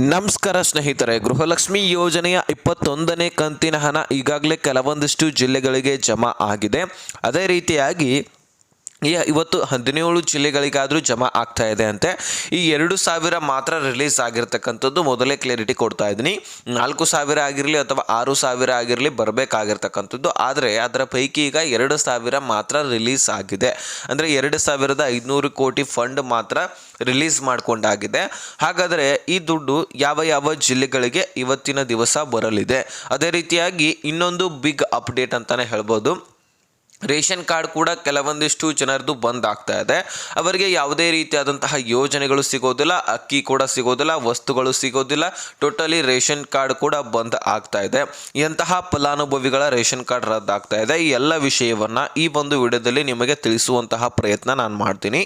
ನಮಸ್ಕಾರ ಸ್ನೇಹಿತರೆ ಗೃಹಲಕ್ಷ್ಮಿ ಯೋಜನೆಯ ಇಪ್ಪತ್ತೊಂದನೇ ಕಂತಿನ ಹಣ ಈಗಾಗಲೇ ಕೆಲವೊಂದಿಷ್ಟು ಜಿಲ್ಲೆಗಳಿಗೆ ಜಮಾ ಆಗಿದೆ. ಅದೇ ರೀತಿಯಾಗಿ ಇವತ್ತು ಹದಿನೇಳು ಜಿಲ್ಲೆಗಳಿಗಾದರೂ ಜಮಾ ಆಗ್ತಾ ಇದೆ ಅಂತೆ. ಈ ಎರಡು ಸಾವಿರ ಮಾತ್ರ ರಿಲೀಸ್ ಆಗಿರ್ತಕ್ಕಂಥದ್ದು ಮೊದಲೇ ಕ್ಲಾರಿಟಿ ಕೊಡ್ತಾ ಇದ್ದೀನಿ. ನಾಲ್ಕು ಸಾವಿರ ಆಗಿರಲಿ ಅಥವಾ ಆರು ಸಾವಿರ ಆಗಿರಲಿ ಬರಬೇಕಾಗಿರ್ತಕ್ಕಂಥದ್ದು. ಆದರೆ ಅದರ ಪೈಕಿ ಈಗ ಎರಡು ಸಾವಿರ ಮಾತ್ರ ರಿಲೀಸ್ ಆಗಿದೆ. ಅಂದರೆ ಎರಡು ಸಾವಿರದ ಐದುನೂರು ಕೋಟಿ ಫಂಡ್ ಮಾತ್ರ ರಿಲೀಸ್ ಮಾಡಿಕೊಂಡಾಗಿದೆ. ಹಾಗಾದರೆ ಈ ದುಡ್ಡು ಯಾವ ಯಾವ ಜಿಲ್ಲೆಗಳಿಗೆ ಇವತ್ತಿನ ದಿವಸ ಬರಲಿದೆ. ಅದೇ ರೀತಿಯಾಗಿ ಇನ್ನೊಂದು ಬಿಗ್ ಅಪ್ಡೇಟ್ ಅಂತಲೇ ಹೇಳ್ಬೋದು. ರೇಷನ್ ಕಾರ್ಡ್ ಕೂಡ ಕೆಲವೊಂದಿಷ್ಟು ಜನರದು ಬಂದ್ ಆಗ್ತಾ ಇದೆ. ಅವರಿಗೆ ಯಾವುದೇ ರೀತಿಯಾದಂತಹ ಯೋಜನೆಗಳು ಸಿಗೋದಿಲ್ಲ, ಅಕ್ಕಿ ಕೂಡ ಸಿಗೋದಿಲ್ಲ, ವಸ್ತುಗಳು ಸಿಗೋದಿಲ್ಲ, ಟೋಟಲಿ ರೇಷನ್ ಕಾರ್ಡ್ ಕೂಡ ಬಂದ್ ಆಗ್ತಾ ಇದೆ. ಎಂತಹ ಫಲಾನುಭವಿಗಳ ರೇಷನ್ ಕಾರ್ಡ್ ರದ್ದಾಗ್ತಾ ಇದೆ, ಈ ಎಲ್ಲ ವಿಷಯವನ್ನು ಈ ಒಂದು ವಿಡಿಯೋದಲ್ಲಿ ನಿಮಗೆ ತಿಳಿಸುವಂತಹ ಪ್ರಯತ್ನ ನಾನು ಮಾಡ್ತೀನಿ.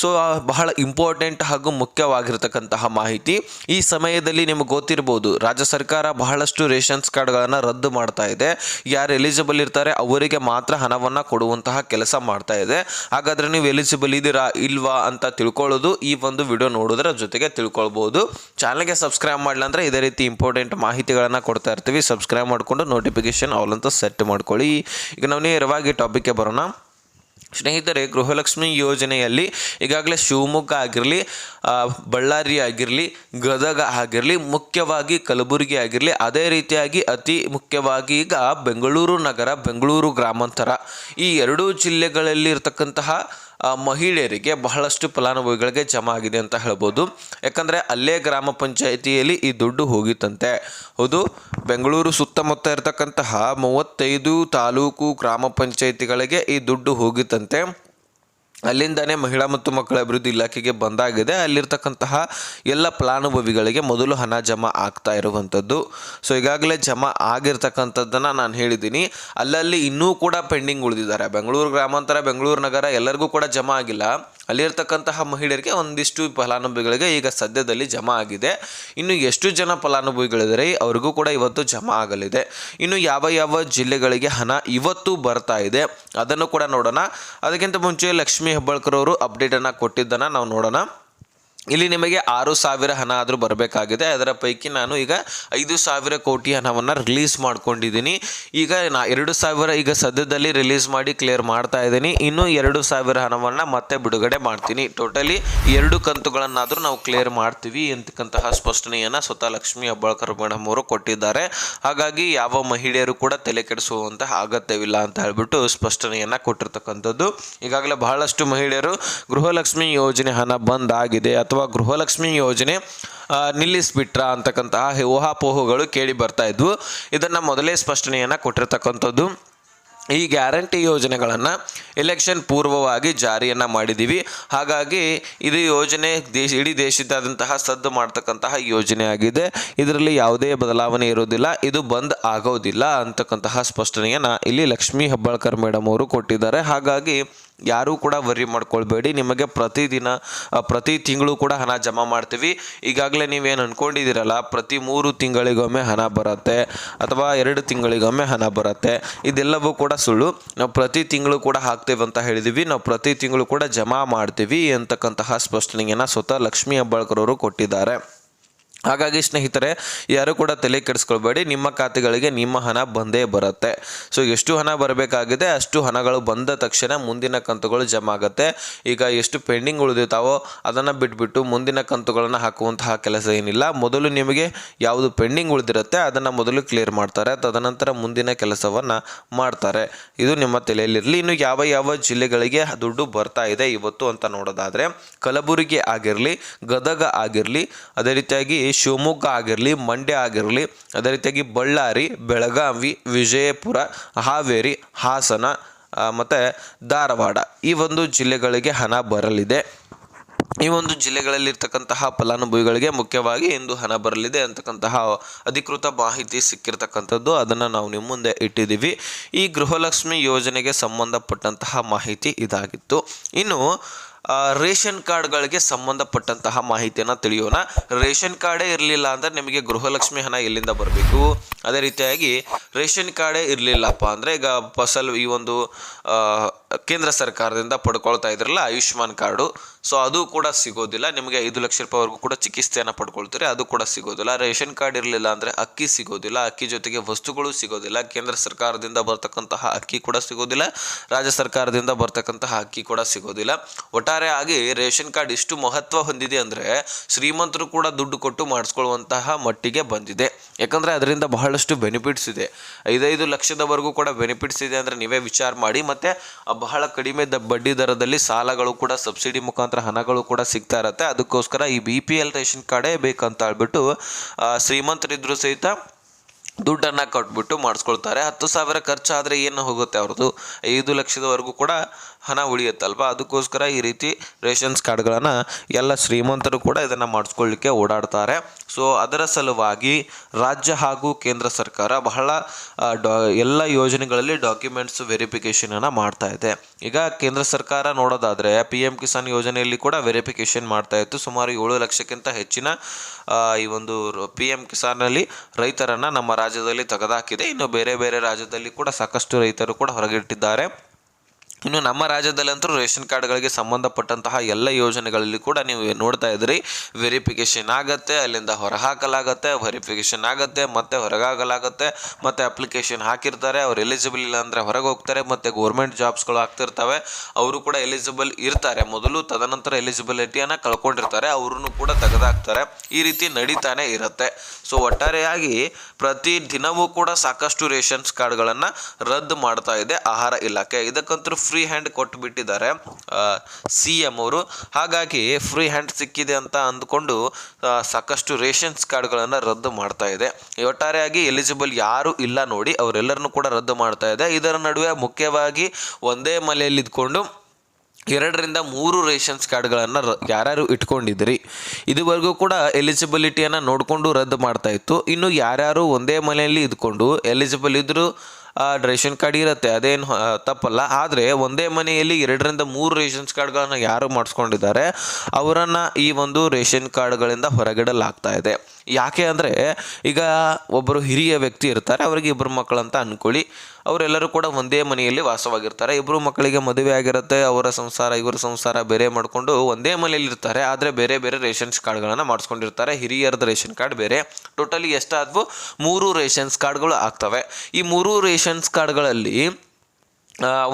ಸೊ ಬಹಳ ಇಂಪಾರ್ಟೆಂಟ್ ಹಾಗೂ ಮುಖ್ಯವಾಗಿರ್ತಕ್ಕಂತಹ ಮಾಹಿತಿ. ಈ ಸಮಯದಲ್ಲಿ ನಿಮಗೆ ಗೊತ್ತಿರ್ಬೋದು, ರಾಜ್ಯ ಸರ್ಕಾರ ಬಹಳಷ್ಟು ರೇಷನ್ಸ್ ಕಾರ್ಡ್ಗಳನ್ನು ರದ್ದು ಮಾಡ್ತಾ ಇದೆ. ಯಾರು ಎಲಿಜಿಬಲ್ ಇರ್ತಾರೆ, ಅವರಿಗೆ ಮಾತ್ರ ಹಣವನ್ನು ಕೊಡುವಂತಹ ಕೆಲಸ ಮಾಡ್ತಾ ಇದೆ. ಹಾಗಾದರೆ ನೀವು ಎಲಿಜಿಬಲ್ ಇದ್ದೀರಾ, ಇಲ್ವಾ ಅಂತ ತಿಳ್ಕೊಳ್ಳೋದು ಈ ಒಂದು ವಿಡಿಯೋ ನೋಡೋದ್ರ ಜೊತೆಗೆ ತಿಳ್ಕೊಳ್ಬೋದು. ಚಾನಲ್ಗೆ ಸಬ್ಸ್ಕ್ರೈಬ್ ಮಾಡಲಂದ್ರೆ ಅಂದರೆ ಇದೇ ರೀತಿ ಇಂಪಾರ್ಟೆಂಟ್ ಮಾಹಿತಿಗಳನ್ನು ಕೊಡ್ತಾ ಇರ್ತೀವಿ. ಸಬ್ಸ್ಕ್ರೈಬ್ ಮಾಡಿಕೊಂಡು ನೋಟಿಫಿಕೇಶನ್ ಅವಲಂತೂ ಸೆಟ್ ಮಾಡ್ಕೊಳ್ಳಿ. ಈಗ ನಾವು ನೇರವಾಗಿ ಟಾಪಿಕ್ಗೆ ಬರೋಣ. ಸ್ನೇಹಿತರೆ, ಗೃಹಲಕ್ಷ್ಮಿ ಯೋಜನೆಯಲ್ಲಿ ಈಗಾಗಲೇ ಶಿವಮೊಗ್ಗ ಆಗಿರಲಿ ಬಳ್ಳಾರಿ ಆಗಿರಲಿ, ಗದಗ ಆಗಿರಲಿ, ಮುಖ್ಯವಾಗಿ ಕಲಬುರಗಿ ಆಗಿರಲಿ, ಅದೇ ರೀತಿಯಾಗಿ ಅತಿ ಮುಖ್ಯವಾಗಿ ಈಗ ಬೆಂಗಳೂರು ನಗರ, ಬೆಂಗಳೂರು ಗ್ರಾಮಾಂತರ. ಈ ಎರಡೂ ಜಿಲ್ಲೆಗಳಲ್ಲಿ ಇರತಕ್ಕಂತಹ ಮಹಿಳೆಯರಿಗೆ ಬಹಳಷ್ಟು ಫಲಾನುಭವಿಗಳಿಗೆ ಜಮಾ ಆಗಿದೆ ಅಂತ ಹೇಳ್ಬೋದು. ಯಾಕಂದರೆ ಅಲ್ಲೇ ಗ್ರಾಮ ಪಂಚಾಯಿತಿಯಲ್ಲಿ ಈ ದುಡ್ಡು ಹೋಗಿತ್ತಂತೆ. ಹೌದು, ಬೆಂಗಳೂರು ಸುತ್ತಮುತ್ತ ಇರತಕ್ಕಂತಹ ಮೂವತ್ತೈದು ತಾಲೂಕು ಗ್ರಾಮ ಪಂಚಾಯಿತಿಗಳಿಗೆ ಈ ದುಡ್ಡು ಹೋಗಿತ್ತಂತೆ. ಅಲ್ಲಿಂದಾನೇ ಮಹಿಳಾ ಮತ್ತು ಮಕ್ಕಳ ಅಭಿವೃದ್ಧಿ ಇಲಾಖೆಗೆ ಬಂದಾಗಿದೆ. ಅಲ್ಲಿರ್ತಕ್ಕಂತಹ ಎಲ್ಲ ಫಲಾನುಭವಿಗಳಿಗೆ ಮೊದಲು ಹಣ ಜಮಾ ಆಗ್ತಾ ಇರುವಂಥದ್ದು. ಸೊ ಈಗಾಗಲೇ ಜಮಾ ಆಗಿರ್ತಕ್ಕಂಥದ್ದನ್ನು ನಾನು ಹೇಳಿದ್ದೀನಿ. ಅಲ್ಲಲ್ಲಿ ಇನ್ನೂ ಕೂಡ ಪೆಂಡಿಂಗ್ ಉಳಿದಿದ್ದಾರೆ. ಬೆಂಗಳೂರು ಗ್ರಾಮಾಂತರ, ಬೆಂಗಳೂರು ನಗರ ಎಲ್ಲರಿಗೂ ಕೂಡ ಜಮಾ ಆಗಿಲ್ಲ. ಅಲ್ಲಿರ್ತಕ್ಕಂತಹ ಮಹಿಳೆಯರಿಗೆ ಒಂದಿಷ್ಟು ಫಲಾನುಭವಿಗಳಿಗೆ ಈಗ ಸದ್ಯದಲ್ಲಿ ಜಮಾ ಆಗಿದೆ. ಇನ್ನು ಎಷ್ಟು ಜನ ಫಲಾನುಭವಿಗಳಿದ್ದಾರೆ ಅವ್ರಿಗೂ ಕೂಡ ಇವತ್ತು ಜಮಾ ಆಗಲಿದೆ. ಇನ್ನು ಯಾವ ಯಾವ ಜಿಲ್ಲೆಗಳಿಗೆ ಹಣ ಇವತ್ತು ಬರ್ತಾ ಇದೆ ಅದನ್ನು ಕೂಡ ನೋಡೋಣ. ಅದಕ್ಕಿಂತ ಮುಂಚೆ ಲಕ್ಷ್ಮೀ ಹೆಬ್ಬಾಳ್ಕರ್ ಅವರು ಅಪ್ಡೇಟನ್ನು ಕೊಟ್ಟಿದ್ದನ್ನು ನಾವು ನೋಡೋಣ. ಇಲ್ಲಿ ನಿಮಗೆ ಆರು ಸಾವಿರ ಹಣ ಆದರೂ ಬರಬೇಕಾಗಿದೆ. ಅದರ ಪೈಕಿ ನಾನು ಈಗ ಐದು ಸಾವಿರ ಕೋಟಿ ಹಣವನ್ನು ರಿಲೀಸ್ ಮಾಡ್ಕೊಂಡಿದ್ದೀನಿ. ಈಗ ನಾ ಎರಡು ಸಾವಿರ ಈಗ ಸದ್ಯದಲ್ಲಿ ರಿಲೀಸ್ ಮಾಡಿ ಕ್ಲಿಯರ್ ಮಾಡ್ತಾ ಇದ್ದೀನಿ. ಇನ್ನು ಎರಡು ಸಾವಿರ ಹಣವನ್ನು ಮತ್ತೆ ಬಿಡುಗಡೆ ಮಾಡ್ತೀನಿ. ಟೋಟಲಿ ಎರಡು ಕಂತುಗಳನ್ನಾದರೂ ನಾವು ಕ್ಲಿಯರ್ ಮಾಡ್ತೀವಿ ಎಂತಕ್ಕಂತಹ ಸ್ಪಷ್ಟನೆಯನ್ನು ಸ್ವತಃ ಲಕ್ಷ್ಮಿ ಹೆಬ್ಬಾಳ್ಕರ್ ಮೇಡಮ್ ಅವರು ಕೊಟ್ಟಿದ್ದಾರೆ. ಹಾಗಾಗಿ ಯಾವ ಮಹಿಳೆಯರು ಕೂಡ ತಲೆ ಕೆಡಿಸುವಂತಹ ಅಗತ್ಯವಿಲ್ಲ ಅಂತ ಹೇಳ್ಬಿಟ್ಟು ಸ್ಪಷ್ಟನೆಯನ್ನು ಕೊಟ್ಟಿರ್ತಕ್ಕಂಥದ್ದು. ಈಗಾಗಲೇ ಬಹಳಷ್ಟು ಮಹಿಳೆಯರು ಗೃಹಲಕ್ಷ್ಮಿ ಯೋಜನೆ ಹಣ ಬಂದ್ ಆಗಿದೆ ಅಥವಾ ಗೃಹಲಕ್ಷ್ಮಿ ಯೋಜನೆ ನಿಲ್ಲಿಸ್ಬಿಟ್ರಾ ಅಂತಕ್ಕಂತಹ ಊಹಾಪೋಹಗಳು ಕೇಳಿ ಬರ್ತಾ ಇದ್ವು. ಇದನ್ನು ಮೊದಲೇ ಸ್ಪಷ್ಟನೆಯನ್ನು ಕೊಟ್ಟಿರ್ತಕ್ಕಂಥದ್ದು. ಈ ಗ್ಯಾರಂಟಿ ಯೋಜನೆಗಳನ್ನು ಎಲೆಕ್ಷನ್ ಪೂರ್ವವಾಗಿ ಜಾರಿಯನ್ನು ಮಾಡಿದ್ದೀವಿ ಹಾಗಾಗಿ ಇದು ಯೋಜನೆ ದೇಶ, ಇಡೀ ದೇಶದಾದಂತಹ ಸದ್ದು ಮಾಡ್ತಕ್ಕಂತಹ ಯೋಜನೆ ಆಗಿದೆ. ಇದರಲ್ಲಿ ಯಾವುದೇ ಬದಲಾವಣೆ ಇರೋದಿಲ್ಲ. ಇದು ಬಂದ್ ಆಗೋದಿಲ್ಲ ಅಂತಕ್ಕಂತಹ ಸ್ಪಷ್ಟನೆಯನ್ನು ಇಲ್ಲಿ ಲಕ್ಷ್ಮೀ ಹೆಬ್ಬಾಳ್ಕರ್ ಮೇಡಮ್ ಅವರು ಕೊಟ್ಟಿದ್ದಾರೆ. ಹಾಗಾಗಿ ಯಾರೂ ಕೂಡ ವರಿ ಮಾಡ್ಕೊಳ್ಬೇಡಿ. ನಿಮಗೆ ಪ್ರತಿದಿನ ಪ್ರತಿ ತಿಂಗಳು ಕೂಡ ಹಣ ಜಮಾ ಮಾಡ್ತೀವಿ. ಈಗಾಗಲೇ ನೀವೇನು ಅಂದ್ಕೊಂಡಿದ್ದೀರಲ್ಲ ಪ್ರತಿ ಮೂರು ತಿಂಗಳಿಗೊಮ್ಮೆ ಹಣ ಬರುತ್ತೆ, ಅಥವಾ ಎರಡು ತಿಂಗಳಿಗೊಮ್ಮೆ ಹಣ ಬರುತ್ತೆ. ಇದೆಲ್ಲವೂ ಕೂಡ ಸುಳ್ಳು. ನಾವು ಪ್ರತಿ ತಿಂಗಳು ಕೂಡ ಹಾಕ್ತೇವೆ ಅಂತ ಹೇಳಿದ್ದೀವಿ ನಾವು ಪ್ರತಿ ತಿಂಗಳು ಕೂಡ ಜಮಾ ಮಾಡ್ತೀವಿ ಅಂತಕ್ಕಂತಹ ಸ್ಪಷ್ಟನೆಯನ್ನು ಸ್ವತಃ ಲಕ್ಷ್ಮೀ ಹೆಬ್ಬಾಳ್ಕರ್ ಅವರು ಕೊಟ್ಟಿದ್ದಾರೆ. ಹಾಗಾಗಿ ಸ್ನೇಹಿತರೆ, ಯಾರು ಕೂಡ ತಲೆ ಕೆಡಿಸ್ಕೊಳ್ಬೇಡಿ. ನಿಮ್ಮ ಖಾತೆಗಳಿಗೆ ನಿಮ್ಮ ಹಣ ಬಂದೇ ಬರುತ್ತೆ. ಸೊ ಎಷ್ಟು ಹಣ ಬರಬೇಕಾಗಿದೆ, ಅಷ್ಟು ಹಣಗಳು ಬಂದ ತಕ್ಷಣ ಮುಂದಿನ ಕಂತುಗಳು ಜಮಾ ಆಗುತ್ತೆ. ಈಗ ಎಷ್ಟು ಪೆಂಡಿಂಗ್ ಉಳಿದಿರ್ತಾವೋ ಅದನ್ನು ಬಿಟ್ಬಿಟ್ಟು ಮುಂದಿನ ಕಂತುಗಳನ್ನು ಹಾಕುವಂತಹ ಕೆಲಸ ಏನಿಲ್ಲ. ಮೊದಲು ನಿಮಗೆ ಯಾವುದು ಪೆಂಡಿಂಗ್ ಉಳಿದಿರುತ್ತೆ, ಅದನ್ನು ಮೊದಲು ಕ್ಲಿಯರ್ ಮಾಡ್ತಾರೆ. ತದನಂತರ ಮುಂದಿನ ಕೆಲಸವನ್ನು ಮಾಡ್ತಾರೆ. ಇದು ನಿಮ್ಮ ತಲೆಯಲ್ಲಿರಲಿ. ಇನ್ನು ಯಾವ ಯಾವ ಜಿಲ್ಲೆಗಳಿಗೆ ದುಡ್ಡು ಬರ್ತಾ ಇದೆ ಇವತ್ತು ಅಂತ ನೋಡೋದಾದರೆ, ಕಲಬುರಗಿ ಆಗಿರಲಿ, ಗದಗ ಆಗಿರಲಿ, ಅದೇ ರೀತಿಯಾಗಿ ಶಿವಮೊಗ್ಗ ಆಗಿರಲಿ, ಮಂಡ್ಯ ಆಗಿರಲಿ, ಅದೇ ರೀತಿಯಾಗಿ ಬಳ್ಳಾರಿ, ಬೆಳಗಾವಿ, ವಿಜಯಪುರ, ಹಾವೇರಿ, ಹಾಸನ ಮತ್ತು ಧಾರವಾಡ ಈ ಒಂದು ಜಿಲ್ಲೆಗಳಿಗೆ ಹಣ ಬರಲಿದೆ. ಈ ಒಂದು ಜಿಲ್ಲೆಗಳಲ್ಲಿರ್ತಕ್ಕಂತಹ ಫಲಾನುಭವಿಗಳಿಗೆ ಮುಖ್ಯವಾಗಿ ಇಂದು ಹಣ ಬರಲಿದೆ ಅಂತಕ್ಕಂತಹ ಅಧಿಕೃತ ಮಾಹಿತಿ ಸಿಕ್ಕಿರ್ತಕ್ಕಂಥದ್ದು. ಅದನ್ನು ನಾವು ನಿಮ್ಮ ಮುಂದೆ ಇಟ್ಟಿದ್ದೀವಿ. ಈ ಗೃಹಲಕ್ಷ್ಮಿ ಯೋಜನೆಗೆ ಸಂಬಂಧಪಟ್ಟಂತಹ ಮಾಹಿತಿ ಇದಾಗಿತ್ತು. ಇನ್ನು ರೇಷನ್ ಕಾರ್ಡ್ಗಳಿಗೆ ಸಂಬಂಧಪಟ್ಟಂತಹ ಮಾಹಿತಿಯನ್ನು ತಿಳಿಯೋಣ. ರೇಷನ್ ಕಾರ್ಡೇ ಇರಲಿಲ್ಲ ಅಂದರೆ ನಿಮಗೆ ಗೃಹಲಕ್ಷ್ಮಿ ಹಣ ಎಲ್ಲಿಂದ ಬರಬೇಕು? ಅದೇ ರೀತಿಯಾಗಿ ರೇಷನ್ ಕಾರ್ಡೇ ಇರಲಿಲ್ಲಪ್ಪ ಅಂದರೆ ಈಗ ಫಸಲ್ ಈ ಒಂದು ಕೇಂದ್ರ ಸರ್ಕಾರದಿಂದ ಪಡ್ಕೊಳ್ತಾ ಇದ್ರಲ್ಲ ಆಯುಷ್ಮಾನ್ ಕಾರ್ಡು. ಸೊ ಅದು ಕೂಡ ಸಿಗೋದಿಲ್ಲ. ನಿಮಗೆ ಐದು ಲಕ್ಷ ರೂಪಾಯಿವರೆಗೂ ಕೂಡ ಚಿಕಿತ್ಸೆಯನ್ನು ಪಡ್ಕೊಳ್ತೀರಿ, ಅದು ಕೂಡ ಸಿಗೋದಿಲ್ಲ. ರೇಷನ್ ಕಾರ್ಡ್ ಇರಲಿಲ್ಲ ಅಂದರೆ ಅಕ್ಕಿ ಸಿಗೋದಿಲ್ಲ, ಅಕ್ಕಿ ಜೊತೆಗೆ ವಸ್ತುಗಳು ಸಿಗೋದಿಲ್ಲ, ಕೇಂದ್ರ ಸರ್ಕಾರದಿಂದ ಬರ್ತಕ್ಕಂತಹ ಅಕ್ಕಿ ಕೂಡ ಸಿಗೋದಿಲ್ಲ, ರಾಜ್ಯ ಸರ್ಕಾರದಿಂದ ಬರ್ತಕ್ಕಂತಹ ಅಕ್ಕಿ ಕೂಡ ಸಿಗೋದಿಲ್ಲ. ಒಟ್ಟಾರೆ ಆಗಿ ರೇಷನ್ ಕಾರ್ಡ್ ಇಷ್ಟು ಮಹತ್ವ ಹೊಂದಿದೆ ಅಂದರೆ ಶ್ರೀಮಂತರು ಕೂಡ ದುಡ್ಡು ಕೊಟ್ಟು ಮಾಡಿಸ್ಕೊಳ್ಳುವಂತಹ ಮಟ್ಟಿಗೆ ಬಂದಿದೆ. ಯಾಕಂದರೆ ಅದರಿಂದ ಬಹಳಷ್ಟು ಬೆನಿಫಿಟ್ಸ್ ಇದೆ. ಐದೈದು ಲಕ್ಷದವರೆಗೂ ಕೂಡ ಬೆನಿಫಿಟ್ಸ್ ಇದೆ ಅಂದರೆ ನೀವೇ ವಿಚಾರ ಮಾಡಿ, ಮತ್ತು ಬಹಳ ಕಡಿಮೆ ದ ಬಡ್ಡಿ ದರದಲ್ಲಿ ಸಾಲಗಳು ಕೂಡ, ಸಬ್ಸಿಡಿ ಮುಖಾಂತರ ಹಣಗಳು ಕೂಡ ಸಿಗ್ತಾ ಇರುತ್ತೆ. ಅದಕ್ಕೋಸ್ಕರ ಈ ಬಿ ಪಿ ಎಲ್ ರೇಷನ್ ಕಾರ್ಡೇ ಬೇಕಂತ ಹೇಳ್ಬಿಟ್ಟು ಶ್ರೀಮಂತರಿದ್ದರು ಸಹಿತ ದುಡ್ಡನ್ನು ಕಟ್ಬಿಟ್ಟು ಮಾಡಿಸ್ಕೊಳ್ತಾರೆ. ಹತ್ತು ಸಾವಿರ ಖರ್ಚಾದರೆ ಏನು ಹೋಗುತ್ತೆ ಅವ್ರದ್ದು? ಐದು ಲಕ್ಷದವರೆಗೂ ಕೂಡ ಹಣ ಉಳಿಯುತ್ತಲ್ವ? ಅದಕ್ಕೋಸ್ಕರ ಈ ರೀತಿ ರೇಷನ್ಸ್ ಕಾರ್ಡ್ಗಳನ್ನು ಎಲ್ಲ ಶ್ರೀಮಂತರು ಕೂಡ ಇದನ್ನು ಮಾಡಿಸ್ಕೊಳ್ಳಿಕ್ಕೆ ಓಡಾಡ್ತಾರೆ. ಸೊ ಅದರ ಸಲುವಾಗಿ ರಾಜ್ಯ ಹಾಗೂ ಕೇಂದ್ರ ಸರ್ಕಾರ ಬಹಳ ಡಾ, ಎಲ್ಲ ಯೋಜನೆಗಳಲ್ಲಿ ಡಾಕ್ಯುಮೆಂಟ್ಸ್ ವೆರಿಫಿಕೇಷನನ್ನು ಮಾಡ್ತಾ ಇದೆ. ಈಗ ಕೇಂದ್ರ ಸರ್ಕಾರ ನೋಡೋದಾದರೆ ಪಿ ಎಂ ಕಿಸಾನ್ ಯೋಜನೆಯಲ್ಲಿ ಕೂಡ ವೆರಿಫಿಕೇಷನ್ ಮಾಡ್ತಾ ಇತ್ತು. ಸುಮಾರು ಏಳು ಲಕ್ಷಕ್ಕಿಂತ ಹೆಚ್ಚಿನ ಈ ಒಂದು ಪಿ ಎಂ ಕಿಸಾನಲ್ಲಿ ರೈತರನ್ನು ನಮ್ಮ ರಾಜ್ಯದಲ್ಲಿ ತೆಗೆದಾಕಿದೆ. ಇನ್ನು ಬೇರೆ ಬೇರೆ ರಾಜ್ಯದಲ್ಲಿ ಕೂಡ ಸಾಕಷ್ಟು ರೈತರು ಕೂಡ ಹೊರಗಿಟ್ಟಿದ್ದಾರೆ. ಇನ್ನು ನಮ್ಮ ರಾಜ್ಯದಲ್ಲಂತೂ ರೇಷನ್ ಕಾರ್ಡ್ಗಳಿಗೆ ಸಂಬಂಧಪಟ್ಟಂತಹ ಎಲ್ಲ ಯೋಜನೆಗಳಲ್ಲಿ ಕೂಡ ನೀವು ನೋಡ್ತಾ ಇದ್ರಿ ವೆರಿಫಿಕೇಷನ್ ಆಗುತ್ತೆ, ಅಲ್ಲಿಂದ ಹೊರಹಾಕಲಾಗತ್ತೆ ವೆರಿಫಿಕೇಷನ್ ಆಗುತ್ತೆ, ಮತ್ತೆ ಹೊರಗಾಗಲಾಗುತ್ತೆ, ಮತ್ತೆ ಅಪ್ಲಿಕೇಶನ್ ಹಾಕಿರ್ತಾರೆ, ಅವ್ರು ಎಲಿಜಿಬಲ್ ಇಲ್ಲ ಅಂದರೆ ಹೊರಗೆ ಹೋಗ್ತಾರೆ ಮತ್ತೆ ಗೌರ್ಮೆಂಟ್ ಜಾಬ್ಸ್ಗಳು ಆಗ್ತಿರ್ತವೆ. ಅವರು ಕೂಡ ಎಲಿಜಿಬಲ್ ಇರ್ತಾರೆ. ಮೊದಲು ತದನಂತರ ಎಲಿಜಿಬಿಲಿಟಿಯನ್ನು ಕಳ್ಕೊಂಡಿರ್ತಾರೆ ಅವ್ರೂ ಕೂಡ ತೆಗೆದಾಕ್ತಾರೆ. ಈ ರೀತಿ ನಡೀತಾನೆ ಇರುತ್ತೆ. ಸೊ ಒಟ್ಟಾರೆಯಾಗಿ ಪ್ರತಿ ದಿನವೂ ಕೂಡ ಸಾಕಷ್ಟು ರೇಷನ್ಸ್ ಕಾರ್ಡ್ಗಳನ್ನು ರದ್ದು ಮಾಡ್ತಾ ಇದೆ ಆಹಾರ ಇಲಾಖೆ. ಇದಕ್ಕಂತೂ ಫ್ರೀ ಹ್ಯಾಂಡ್ ಕೊಟ್ಟು ಬಿಟ್ಟಿದ್ದಾರೆ ಸಿ ಎಂ ಅವರು. ಹಾಗಾಗಿ ಫ್ರೀ ಹ್ಯಾಂಡ್ ಸಿಕ್ಕಿದೆ ಅಂತ ಅಂದ್ಕೊಂಡು ಸಾಕಷ್ಟು ರೇಷನ್ಸ್ ಕಾರ್ಡ್ಗಳನ್ನು ರದ್ದು ಮಾಡ್ತಾ ಇದೆ. ಒಟ್ಟಾರೆಯಾಗಿ ಎಲಿಜಿಬಲ್ ಯಾರು ಇಲ್ಲ ನೋಡಿ, ಅವರೆಲ್ಲರನ್ನು ಕೂಡ ರದ್ದು ಮಾಡ್ತಾ ಇದೆ. ಇದರ ನಡುವೆ ಮುಖ್ಯವಾಗಿ ಒಂದೇ ಮನೆಯಲ್ಲಿ ಇದ್ಕೊಂಡು, ಎರಡರಿಂದ ಮೂರು ರೇಷನ್ಸ್ ಕಾರ್ಡ್ಗಳನ್ನು ರ, ಯಾರ್ಯಾರು ಇಟ್ಕೊಂಡಿದ್ರಿ ಇದುವರೆಗೂ ಕೂಡ ಎಲಿಜಿಬಿಲಿಟಿಯನ್ನು ನೋಡಿಕೊಂಡು ರದ್ದು ಮಾಡ್ತಾ ಇತ್ತು. ಇನ್ನು ಯಾರ್ಯಾರು ಒಂದೇ ಮನೆಯಲ್ಲಿ ಇದ್ಕೊಂಡು ಎಲಿಜಿಬಲ್ ಇದ್ದರೂ ರೇಷನ್ ಕಾರ್ಡ್ ಇರುತ್ತೆ, ಅದೇನು ತಪ್ಪಲ್ಲ. ಆದರೆ ಒಂದೇ ಮನೆಯಲ್ಲಿ ಎರಡರಿಂದ ಮೂರು ರೇಷನ್ಸ್ ಕಾರ್ಡ್ಗಳನ್ನು ಯಾರು ಮಾಡಿಸ್ಕೊಂಡಿದ್ದಾರೆ, ಅವರನ್ನು ಈ ಒಂದು ರೇಷನ್ ಕಾರ್ಡ್ಗಳಿಂದ ಹೊರಗಿಡಲಾಗ್ತಾ ಇದೆ. ಯಾಕೆ ಅಂದರೆ ಈಗ ಒಬ್ಬರು ಹಿರಿಯ ವ್ಯಕ್ತಿ ಇರ್ತಾರೆ, ಅವರಿಗೆ ಇಬ್ಬರು ಮಕ್ಕಳಂತ ಅಂದ್ಕೊಳ್ಳಿ ಅವರೆಲ್ಲರೂ ಕೂಡ ಒಂದೇ ಮನೆಯಲ್ಲಿ ವಾಸವಾಗಿರ್ತಾರೆ. ಇಬ್ಬರು ಮಕ್ಕಳಿಗೆ ಮದುವೆ ಆಗಿರುತ್ತೆ, ಅವರ ಸಂಸಾರ, ಇವರ ಸಂಸಾರ ಬೇರೆ ಮಾಡಿಕೊಂಡು ಒಂದೇ ಮನೆಯಲ್ಲಿ ಇರ್ತಾರೆ. ಆದರೆ ಬೇರೆ ಬೇರೆ ರೇಷನ್ಸ್ ಕಾರ್ಡ್ಗಳನ್ನು ಮಾಡಿಸ್ಕೊಂಡಿರ್ತಾರೆ. ಹಿರಿಯರದ ರೇಷನ್ ಕಾರ್ಡ್ ಬೇರೆ. ಟೋಟಲಿ ಎಷ್ಟಾದವು? ಮೂರು ರೇಷನ್ಸ್ ಕಾರ್ಡ್ಗಳು ಆಗ್ತವೆ. ಈ ಮೂರು ರೇಷನ್ಸ್ ಕಾರ್ಡ್ಗಳಲ್ಲಿ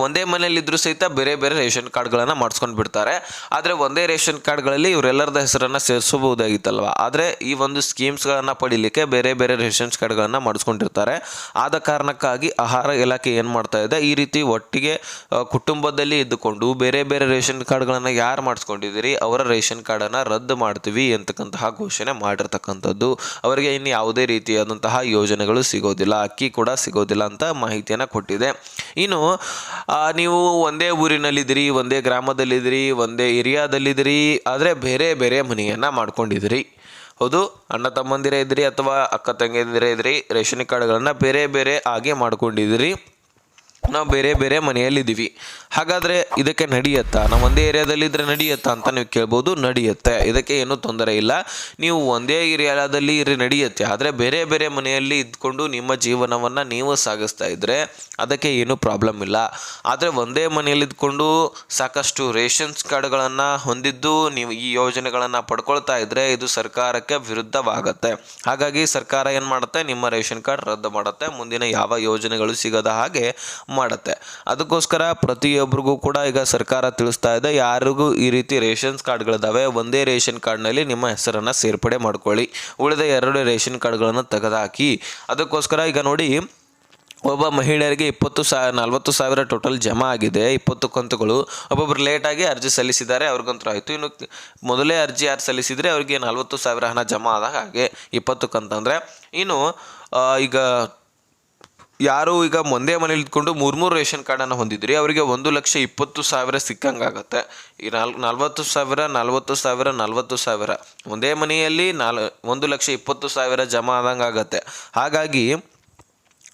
ಒಂದೇ ಮನೆಯಲ್ಲಿದ್ದರೂ ಸಹಿತ ಬೇರೆ ಬೇರೆ ರೇಷನ್ ಕಾರ್ಡ್ಗಳನ್ನು ಮಾಡಿಸ್ಕೊಂಡು ಬಿಡ್ತಾರೆ. ಆದರೆ ಒಂದೇ ರೇಷನ್ ಕಾರ್ಡ್ಗಳಲ್ಲಿ ಇವರೆಲ್ಲರದ ಹೆಸರನ್ನು ಸೇರಿಸಬಹುದಾಗಿತ್ತಲ್ವ? ಆದರೆ ಈ ಒಂದು ಸ್ಕೀಮ್ಸ್ಗಳನ್ನು ಪಡೀಲಿಕ್ಕೆ ಬೇರೆ ಬೇರೆ ರೇಷನ್ ಕಾರ್ಡ್ಗಳನ್ನು ಮಾಡಿಸ್ಕೊಂಡಿರ್ತಾರೆ. ಆದ ಕಾರಣಕ್ಕಾಗಿ ಆಹಾರ ಇಲಾಖೆ ಏನು ಮಾಡ್ತಾ ಇದೆ? ಈ ರೀತಿ ಒಟ್ಟಿಗೆ ಕುಟುಂಬದಲ್ಲಿ ಇದ್ದುಕೊಂಡು ಬೇರೆ ಬೇರೆ ರೇಷನ್ ಕಾರ್ಡ್ಗಳನ್ನು ಯಾರು ಮಾಡಿಸ್ಕೊಂಡಿದ್ದೀರಿ? ಅವರ ರೇಷನ್ ಕಾರ್ಡನ್ನು ರದ್ದು ಮಾಡ್ತೀವಿ ಅಂತಕ್ಕಂತಹ ಘೋಷಣೆ ಮಾಡಿರ್ತಕ್ಕಂಥದ್ದು. ಅವರಿಗೆ ಇನ್ನು ಯಾವುದೇ ರೀತಿಯಾದಂತಹ ಯೋಜನೆಗಳು ಸಿಗೋದಿಲ್ಲ. ಅಕ್ಕಿ ಕೂಡ ಸಿಗೋದಿಲ್ಲ ಅಂತ ಮಾಹಿತಿಯನ್ನು ಕೊಟ್ಟಿದೆ. ಇನ್ನು ನೀವು ಒಂದೇ ಊರಿನಲ್ಲಿದ್ದೀರಿ, ಒಂದೇ ಗ್ರಾಮದಲ್ಲಿದ್ದೀರಿ, ಒಂದೇ ಏರಿಯಾದಲ್ಲಿದ್ದೀರಿ, ಆದರೆ ಬೇರೆ ಬೇರೆ ಮನೆಯನ್ನು ಮಾಡ್ಕೊಂಡಿದ್ದೀರಿ. ಹೌದು, ಅಣ್ಣ ತಮ್ಮಂದಿರೇ ಇದ್ರಿ ಅಥವಾ ಅಕ್ಕ ತಂಗಿಯಂದಿರೇ ಇದ್ರಿ ರೇಷನ್ ಕಾರ್ಡ್ಗಳನ್ನು ಬೇರೆ ಬೇರೆ ಆಗಿ ಮಾಡ್ಕೊಂಡಿದ್ದೀರಿ. ನಾವು ಬೇರೆ ಬೇರೆ ಮನೆಯಲ್ಲಿದ್ದೀವಿ. ಹಾಗಾದರೆ ಇದಕ್ಕೆ ನಡೆಯುತ್ತಾ? ನಾವು ಒಂದೇ ಏರಿಯಾದಲ್ಲಿದ್ದರೆ ನಡೆಯುತ್ತಾ ಅಂತ ನೀವು ಕೇಳ್ಬೋದು, ನಡೆಯುತ್ತೆ. ಇದಕ್ಕೆ ಏನೂ ತೊಂದರೆ ಇಲ್ಲ. ನೀವು ಒಂದೇ ಏರಿಯಾದಲ್ಲಿ ಇರಿ, ನಡೆಯುತ್ತೆ. ಆದರೆ ಬೇರೆ ಬೇರೆ ಮನೆಯಲ್ಲಿ ಇದ್ಕೊಂಡು ನಿಮ್ಮ ಜೀವನವನ್ನು ನೀವು ಸಾಗಿಸ್ತಾ ಇದ್ದರೆ ಅದಕ್ಕೆ ಏನೂ ಪ್ರಾಬ್ಲಮ್ ಇಲ್ಲ. ಆದರೆ ಒಂದೇ ಮನೆಯಲ್ಲಿ ಇದ್ಕೊಂಡು ಸಾಕಷ್ಟು ರೇಷನ್ಸ್ ಕಾರ್ಡ್ಗಳನ್ನು ಹೊಂದಿದ್ದು ನೀವು ಈ ಯೋಜನೆಗಳನ್ನು ಪಡ್ಕೊಳ್ತಾ ಇದ್ದರೆ ಇದು ಸರ್ಕಾರಕ್ಕೆ ವಿರುದ್ಧವಾಗತ್ತೆ. ಹಾಗಾಗಿ ಸರ್ಕಾರ ಏನು ಮಾಡುತ್ತೆ? ನಿಮ್ಮ ರೇಷನ್ ಕಾರ್ಡ್ ರದ್ದು ಮಾಡುತ್ತೆ. ಮುಂದಿನ ಯಾವ ಯೋಜನೆಗಳು ಸಿಗದ ಹಾಗೆ ಮಾಡುತ್ತೆ. ಅದಕ್ಕೋಸ್ಕರ ಪ್ರತಿಯೊಬ್ಬರಿಗೂ ಕೂಡ ಈಗ ಸರ್ಕಾರ ತಿಳಿಸ್ತಾ ಇದೆ, ಯಾರಿಗೂ ಈ ರೀತಿ ರೇಷನ್ಸ್ ಕಾರ್ಡ್ಗಳಿದ್ದಾವೆ ಒಂದೇ ರೇಷನ್ ಕಾರ್ಡ್ನಲ್ಲಿ ನಿಮ್ಮ ಹೆಸರನ್ನು ಸೇರ್ಪಡೆ ಮಾಡ್ಕೊಳ್ಳಿ. ಉಳಿದ ಎರಡು ರೇಷನ್ ಕಾರ್ಡ್ಗಳನ್ನು ತೆಗೆದುಹಾಕಿ ಅದಕ್ಕೋಸ್ಕರ ಈಗ ನೋಡಿ, ಒಬ್ಬ ಮಹಿಳೆಯರಿಗೆ ಇಪ್ಪತ್ತು ಸಾ, ನಲ್ವತ್ತು ಸಾವಿರ ಟೋಟಲ್ ಜಮಾ ಆಗಿದೆ, ಇಪ್ಪತ್ತು ಕಂತುಗಳು. ಒಬ್ಬೊಬ್ರು ಲೇಟಾಗಿ ಅರ್ಜಿ ಸಲ್ಲಿಸಿದ್ದಾರೆ, ಅವ್ರಿಗಂತೂ ಆಯಿತು. ಇನ್ನು ಮೊದಲೇ ಅರ್ಜಿ ಯಾರು ಸಲ್ಲಿಸಿದರೆ ಅವರಿಗೆ ನಲ್ವತ್ತು ಸಾವಿರ ಹಣ ಜಮಾ ಆದಾಗ ಹಾಗೆ ಇಪ್ಪತ್ತು ಕಂತಂದರೆ. ಇನ್ನು ಈಗ ಯಾರು ಈಗ ಒಂದೇ ಮನೇಲಿ ಇದ್ಕೊಂಡು ಮೂರು ಮೂರು ರೇಷನ್ ಕಾರ್ಡನ್ನು ಹೊಂದಿದ್ರಿ, ಅವರಿಗೆ ಒಂದು ಲಕ್ಷ ಇಪ್ಪತ್ತು ಸಾವಿರ ಸಿಕ್ಕಂಗಾಗತ್ತೆ. ಈ ನಾಲ್, ನಲ್ವತ್ತು ಸಾವಿರ ನಲ್ವತ್ತು ಸಾವಿರ ನಲ್ವತ್ತು ಸಾವಿರ. ಒಂದೇ ಮನೆಯಲ್ಲಿ ನಾಲ್, ಒಂದು ಲಕ್ಷ ಇಪ್ಪತ್ತು ಸಾವಿರ ಜಮಾ ಆದಂಗೆ ಆಗತ್ತೆ ಹಾಗಾಗಿ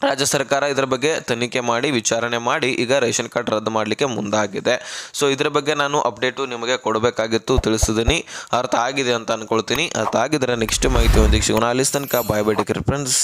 ರಾಜ್ಯ ಸರ್ಕಾರ ಇದರ ಬಗ್ಗೆ ತನಿಖೆ ಮಾಡಿ, ವಿಚಾರಣೆ ಮಾಡಿ ಈಗ ರೇಷನ್ ಕಾರ್ಡ್ ರದ್ದು ಮಾಡಲಿಕ್ಕೆ ಮುಂದಾಗಿದೆ. ಸೊ ಇದರ ಬಗ್ಗೆ ನಾನು ಅಪ್ಡೇಟು ನಿಮಗೆ ಕೊಡಬೇಕಾಗಿತ್ತು ತಿಳಿಸಿದ್ದೀನಿ ಅರ್ಥ ಆಗಿದೆ ಅಂತ ಅಂದ್ಕೊಳ್ತೀನಿ ಅರ್ಥ ಆಗಿದ್ರೆ ನೆಕ್ಸ್ಟ್ ಮಾಹಿತಿ ಒಂದಿಗೆ ಅಲ್ಲಿ ತನಕ ಬಾಯ್ ಬೈ ಟೇಕ್ ಫ್ರೆಂಡ್ಸ್